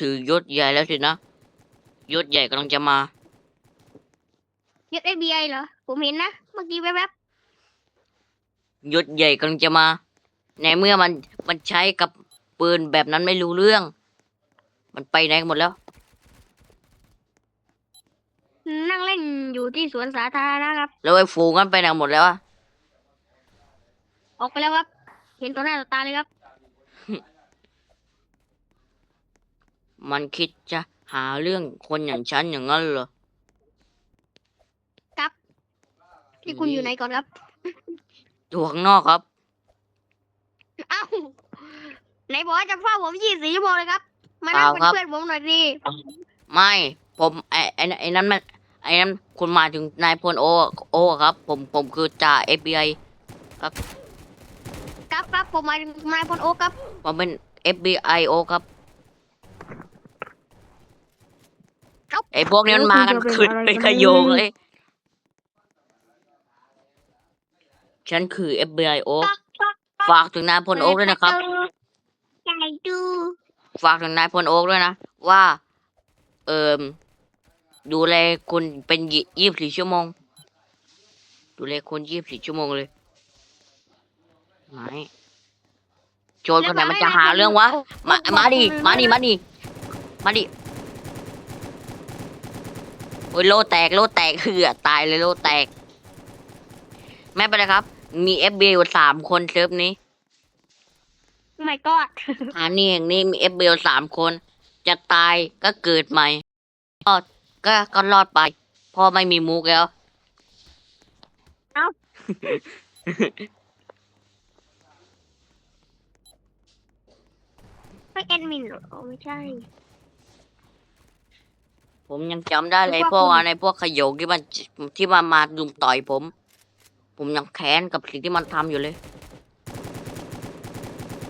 ถือยศใหญ่แล้วสินะ ยศใหญ่กำลังจะมายึด FBI เหรอ ผมเห็นนะ เมื่อกี้แวบยศใหญ่กำลังจะมา ในเมื่อมันมันใช้กับปืนแบบนั้นไม่รู้เรื่อง มันไปไหนหมดแล้ว ๆนั่งเล่นอยู่ที่สวนสาธารณะครับ แล้วไอ้ฝูงนั้นไปไหนหมดแล้วอะออกไปแล้วครับ เห็นตัวหน้าต่อตาเลยครับ มันคิดจะหาเรื่องคนอย่างฉันอย่างนั้นเหรอ ครับที่คุณอยู่ไหนก่อนครับอยู่ข้างนอกครับ เอ้าไหนบอกว่าจะเฝ้าผมยี่สิบชั่วโมงเลยครับ มานั่งเป็นเปล่าครับเพื่อนผมหน่อยดิไม่ผมไอ้ไอ้ไอ้นั้นมันไอ้นั้นคุณมาถึงนายพลโอโอครับ ผมผมคือจ่า FBI ครับครับผมมาถึงนายพลโอ๊คครับผมเป็น FBI โอครับครับ ไอ้พวกนี้มันมากันขึ้นเป็นขโยงเลย ฉันคือ FBI โอฝากถึงนายพลโอ๊กด้วยนะครับ ใจดู ฝากถึงนายพลโอ๊กด้วยนะ ว่า เอิมดูแลคุณเป็นยี่สิบสี่ชั่วโมง ดูแลคนยี่สิบสี่ชั่วโมงเลยไหนโจรคนไหนมันจะหาเรื่องวะ มา มาดิ มาดิ มาดิ มาดิ โอ้ยโลแตกโลแตกเหือตายเลยโลแตก ไม่เป็นไรครับ มี FBA อยู่สามคนเซิร์ฟนี้ไม่กอดอันนี้แห่งนี้มี FBA สามคน จะตายก็เกิดใหม่ก็ก็ก็รอดไปเพอไม่มีมุกแล้วไม่แอดมินเหรออ๋อไม่ใช่ ผมยังจำได้เลยนึกพวว่ากคุณอะไรพวกขยโยงที่มันที่มันมาดุมต่อยผม ผมยังแค้นกับสิ่งที่มันทำอยู่เลย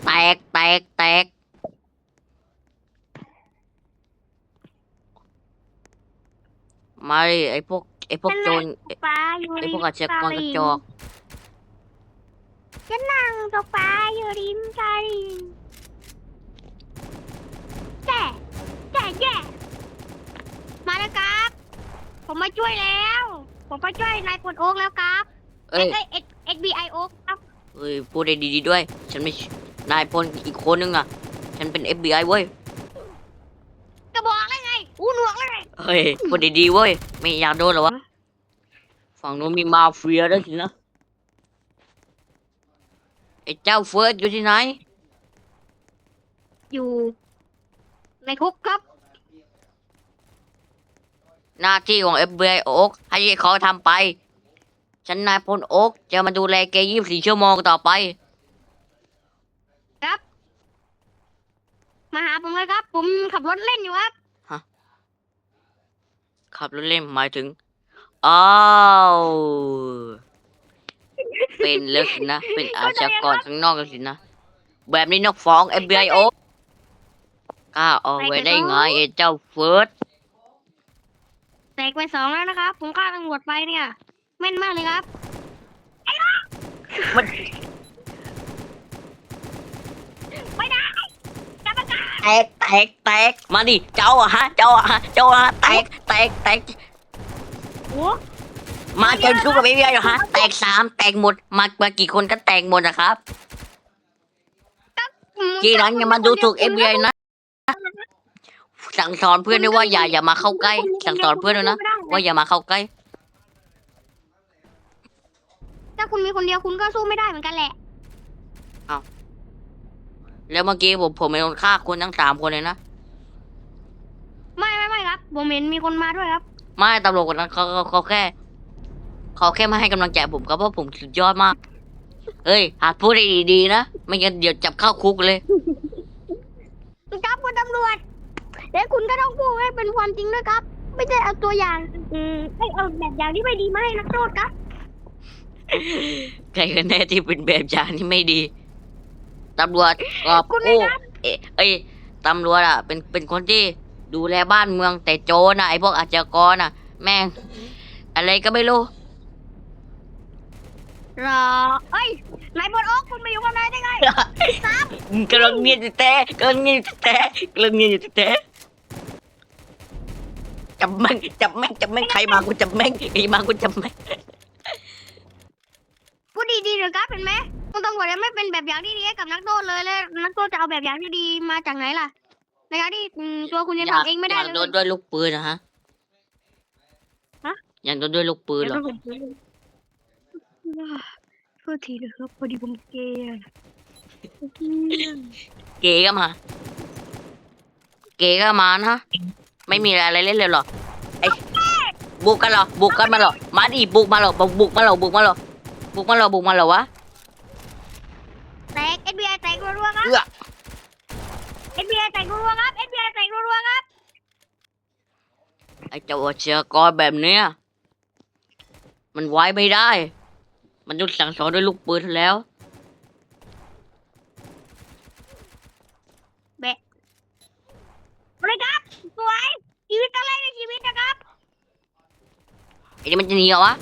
แตกแตกแตก มาดิไอพวกไอพวกโจรไอ้ปลาอยู่ไอริพมวกอาชญากรกระจอก ฉันนั่งตกปลาอยู่ริมตลิ่งแต่แต่แย่มา แล้วครับ ผมมาช่วยแล้ว ผมมาช่วยนายพลโอ๊กแล้วครับเอ้ยเอ้ย เอ็ดเอ็ดบีไอโอ๊กครับเอ้ย พูดได้ดีๆด้วย ฉันไม่ใช่นายพลอีกคนนึงอะ ฉันเป็น FBI เว้ยก็บอกแล้วไง อูหนวกแล้วไง เฮ้ย พูดดีๆเว้ย ไม่อยากโดนเหรอวะ ฝั่งนู้นมีมาเฟียด้วยสินะ ไอ้เจ้าเฟิร์สอยู่ที่ไหน อยู่ ในคุกครับ หน้าที่ของ FBI โอ๊กให้เขาทำไป ฉันนายพลโอ๊กจะมาดูแลแกยี่สิบสี่ชั่วโมงต่อไป ครับ มาหาผมเลยครับ ผมขับรถเล่นอยู่ครับ ขับรถเล่นหมายถึง อ้าว เป็นแล้วสินะ เป็นอาชญากรข้างนอกแล้วสินะ แบบนี้นกฟ้อง FBI โอ๊กกล้าเอาไว้ได้ไงไอ้เจ้าเฟิร์ส แตกไปสองแล้วนะครับ ผมฆ่าตำรวจไปเนี่ยแม่นมากเลยครับมันไม่ได้กรรมการแตกแตกแตกมาดิเจ้าอะฮะเจ้าอะฮะเจ้าอะฮะแตกแตกแตกโอ้มาเจอสู้กับ FBI เหรอฮะแตกสามแตกหมดมามากี่คนก็แตกหมดนะครับทีหลังอย่ามาดูถูก FBI นะ สั่งสอนเพื่อนด้วยว่าอย่าอย่ามาเข้าใกล้ สั่งสอนเพื่อนด้วยนะว่าอย่ามาเข้าใกล้ ถ้าคุณมีคนเดียวคุณก็สู้ไม่ได้เหมือนกันแหละ แล้วเมื่อกี้ผมผมเป็นคนฆ่าคนทั้งสามคนเลยนะไม่ไม่ไม่ครับผมเห็นมีคนมาด้วยครับ ไม่ตำรวจคนนั้นเขาเขาเขาแค่เขาแค่มาให้กำลังใจผมครับเพราะผมสุดยอดมากเฮ้ยหากพูดได้ดีๆนะไม่งั้นเดี๋ยวจับเข้าคุกเลย ครับคุณตำรวจ แล้วคุณก็ต้องพูดให้เป็นความจริงด้วยครับ ไม่ใช่เอาตัวอย่าง อืมให้เอาแบบอย่างที่ไม่ดีมาให้นักโทษครับ ใครกันแน่ที่เป็นแบบอย่างที่ไม่ดีตำรวจกอบคุณไม่กู้รับ เอ้ยเอ้ยตำรวจอะ เป็นเป็นคนที่ดูแลบ้านเมืองแต่โจรน่ะไอพวกอาชญากรน่ะ แม่ง อะไรก็ไม่รู้เหรอ เอ้ยนายบนโอ๊กคุณมาอยู่ข้างในได้ไง กำลังเงียบอยู่แต่กำลังเงียบอยู่แต่กำลังเงียบอยู่แต่ จับแม่งจับแม่งจับแม่งใครมากูจับแม่งใครมากูจับแม่งพูดดีๆเถอะครับเห็นไหมคุณตำรวจยังไม่เป็นแบบอย่างที่ดีให้กับนักโทษเลยแล้วนักโทษจะเอาแบบอย่างที่ดีมาจากไหนล่ะในการที่อืมตัวคุณยังทำเองไม่ได้อยากเลยโดนด้วยลูกปืนนะฮะฮะ อยากโดนด้วยลูกปืนเหรอแล้วก็ผมโทษทีนะครับพอดีผมเกย์อะเก๋ก็มา เก๋ก็มานะ ไม่มีอะไรเล่นเลยเหรอไอ้บุกกันเหรอบุกกันมาเหรอมาดิบุกมาเหรอบุกมาเหรอบุกมาเหรอบุกมาเหรอบุกมาเหรอวะแตก FBI แตกรัวๆครับเอื้อ FBI แตกรัวๆครับ FBI แตกรัวๆครับไอ้เจ้าอาชญากรแบบเนี้ยมันไว้ไม่ได้ มันต้องสั่งสอนด้วยลูกปืนแล้ว เลยครับสวยชีวิตตั้งแรกในชีวิตนะครับ ไอ้นี่มัน จะหนีเหรอวะ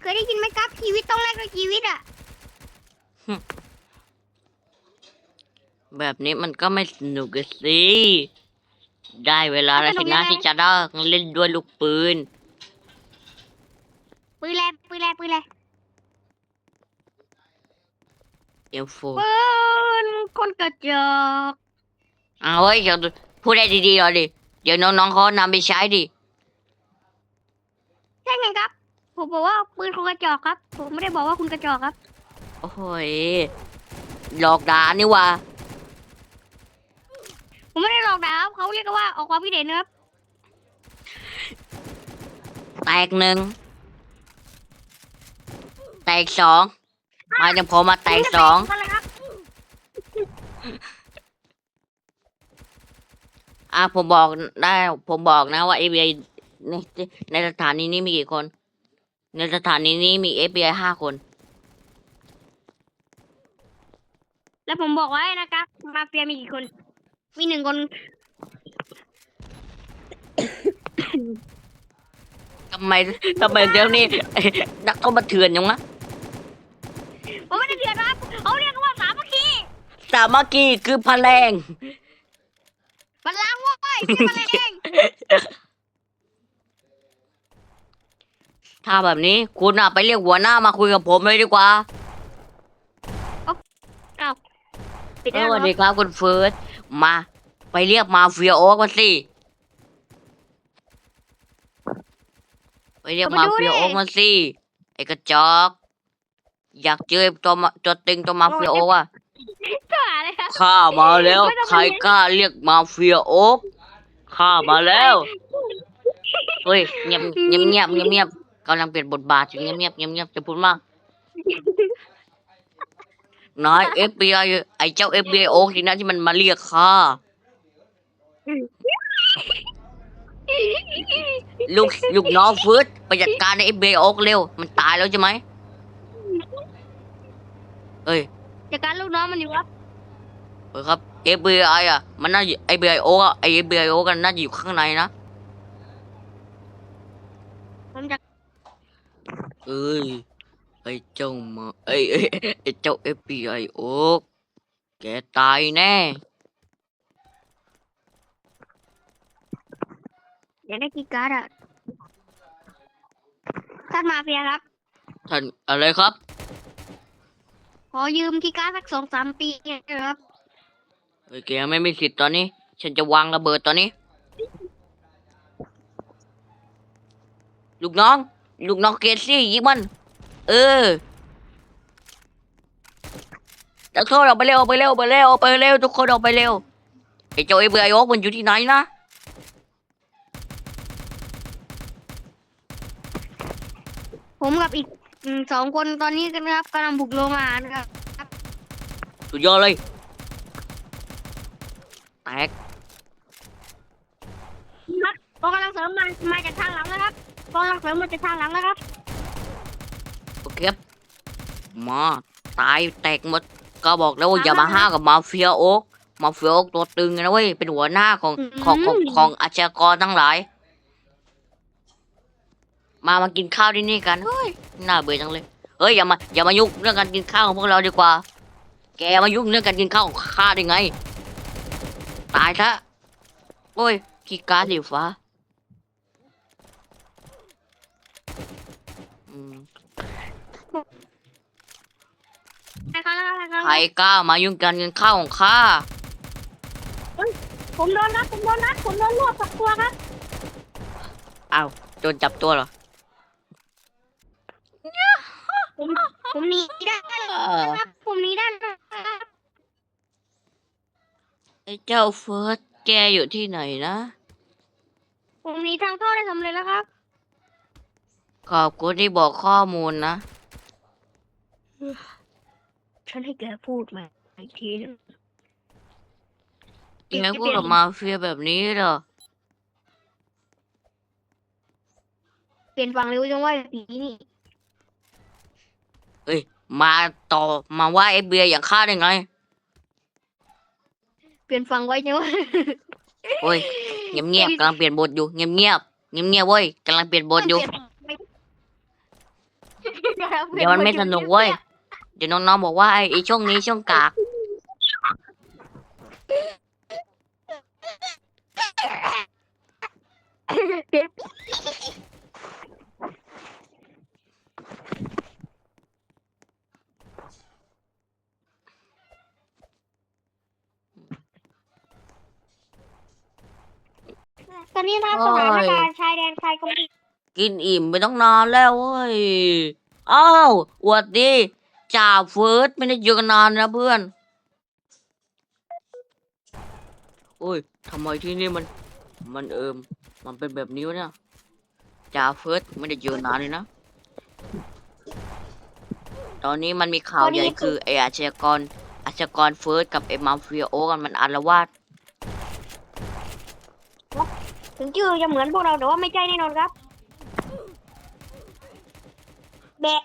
เคยได้ยินไหมครับชีวิตต้องแรกในชีวิตอะ แบบนี้มันก็ไม่สนุกอะสิ ได้เวลาแล้วสินะที่จะได้เล่นด้วยลูกปืน ปืนแรงปืนแรงปืนแรงเอ็มโฟปืนคนกระจอก อ้าวเฮ้ยเดี๋ยวพูดได้ดีๆหน่อยดิ เดี๋ยวน้องๆเขานำไปใช้ดิ ใช่ไงครับ ผมบอกว่าปืนคนกระจอกครับ ผมไม่ได้บอกว่าคุณกระจอกครับ โอ้โหยหลอกด่านี่ว่า ผมไม่ได้หลอกด่าครับเขาเรียกว่าออกความคิดเห็นนะครับ แตกหนึ่ง แตกสองมาจังพอมาแตกสองนั่นแหละครับ อะผมบอกได้ผมบอกนะว่า FBI ในในสถานีนี้มีกี่คน ในสถานีนี้มี FBI ห้าคน แล้วผมบอกไว้นะครับ มาเฟียมีกี่คน มีหนึ่งคน ทำไมทำไมเดี๋ยวนี้นักเข้ามาเถื่อนยังวะผมไม่ได้เถื่อนครับเขาเรียกว่าสามัคคีสามัคคีคือพลังพลัง เว้ยพี่มันเองถ้าแบบนี้คุณอะไปเรียกหัวหน้ามาคุยกับผมเลยดีกว่าปิดเอได้อสเหรวัสดีครับคุณเฟิร์สมา ไปเรียกมาเฟียโอ๊กมาสิไปเรียกมาเฟียโอ๊กมาสิไอ้กระจอก อยากเจอตัวมาตัวตึงตัวมาเฟียโอ๊กอะ ก็หาเลยครับ ข้ามาแล้ว ใครกล้าเรียกมาเฟียโอ๊ก ข้ามาแล้วเฮ้ยเงียบเงียบเงียบเงียบเงียบกำลังเปลี่ยนบทบาทอยู่เงียบเงียบเงียบเงียบจะพูดมากนาย FBI ไอ้เจ้า FBI โอ๊กทีนั้นที่มันมาเรียกข้าลูกลูกน้องฟืดไปจัดการใน FBI โอเร็ว มันตายแล้วใช่ไหมเอ้ยจากการลูกน้องมันอยู่ครับ เฮ้ยครับ FBI อะ มันน่าอยู่ FBI โอ๊กอะไอ้ FBI โอ๊กกันน่าจะอยู่ข้างในนะผมจะเอ้ย ไอ้เจ้ามาไอ้ไอ้ไอ้เจ้า FBI โอ๊กแกตายแน่ อยากได้กีย์การ์ดอะท่านมาเฟียครับ ท่านอะไรครับ ขอยืมกีย์การ์ดสักสองสามปีนะครับ เฮ้ยแกไม่มีสิทธิ์ตอนนี้ ฉันจะวางระเบิดตอนนี้ ลูกน้อง ลูกน้องเกซี่ยิงมัน เออนักโทษออกไปเร็วออกไปเร็วออกไปเร็วออกไปเร็วทุกคนออกไปเร็วไอ้เจ้าเอเบไอโอกมันอยู่ที่ไหนนะผมกับอีกอืมสองคนตอนนี้กันนะครับกำลังบุกโรงอาหารครับ สุดยอดเลย แตกกองกำลังเสริมมามาจากทางหลังนะครับกองกำลังเสริมมาจากทางหลังนะครับโอเคครับมาตายแตกหมดก็บอกแล้วว่าอย่ามาห้าวกับมาเฟียโอ๊กมาเฟียโอ๊กตัวตึงนะเว้ยเป็นหัวหน้าของของของของอาชญากรทั้งหลาย มามากินข้าวที่นี่กันเฮ้ยน่าเบื่อจังเลยเฮ้ยอย่ามาอย่ามายุ่งเรื่องการกินข้าวของพวกเราดีกว่า แกมายุ่งเรื่องการกินข้าวของข้าได้ไง ตายซะโอ้ยกีย์การ์ดสีฟ้าอืมใครครับใครครับใครกล้ามายุ่งการกินข้าวของข้าผมโดนครับผมโดนนัดผมโดนรวบสองตัวครับอ้าวโดนจับตัวเหรอ ผมผมหนีได้ครับผมหนีได้ครับ ไอ้เจ้าเฟิร์สแกอยู่ที่ไหนนะ ผมหนีทางท่อได้สำเร็จแล้วครับขอบคุณที่บอกข้อมูลนะ ฉันให้แกพูดมาอีกทีนึงแกพูดกับมาเฟียแบบนี้เหรอ เปลี่ยนฝั่งเร็วจังว่าผีนี่เอ้ย มาต่อมาว่าไอ้เบียร์อย่างข้าได้ไงเป ลี่ยนฝั่งไว้จังว่าโอ้ยเงียบเงียบๆกำลังเปลี่ยนบทอยู่เงียบเงียบเงียบเงียบๆเว้ยกำลังเปลี่ยนบทอยู่ เดี๋ยวมันไม่สนุกเว้ย เดี๋ยวน้องๆบอกว่าไอ้ไอ้ช่วงนี้ช่วงกาก ตอนนี้ถ้าสถานการณ์ชายแดนไทยก็ไม่กินอิ่มไปต้องนานแล้วเว้ย อ้าวอวดดีจ่าเฟิร์สไม่ได้เจอกันนานนะเพื่อน โอ้ยทำไมที่นี่มัน มันเอิม มันเป็นแบบนี้วะเนี่ยจ่าเฟิร์สไม่ได้เจอนานเลยนะ ตอนนี้มันมีข่าวใหญ่คือไออาชญากรอาชญากรเฟิร์สกับไอมาเฟียโอกันมันอารวาส ถึงชื่อจะเหมือนพวกเราแต่ว่าไม่ใช่แน่นอนครับแบะ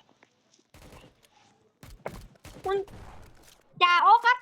คุณจ่าโอ๊คครับ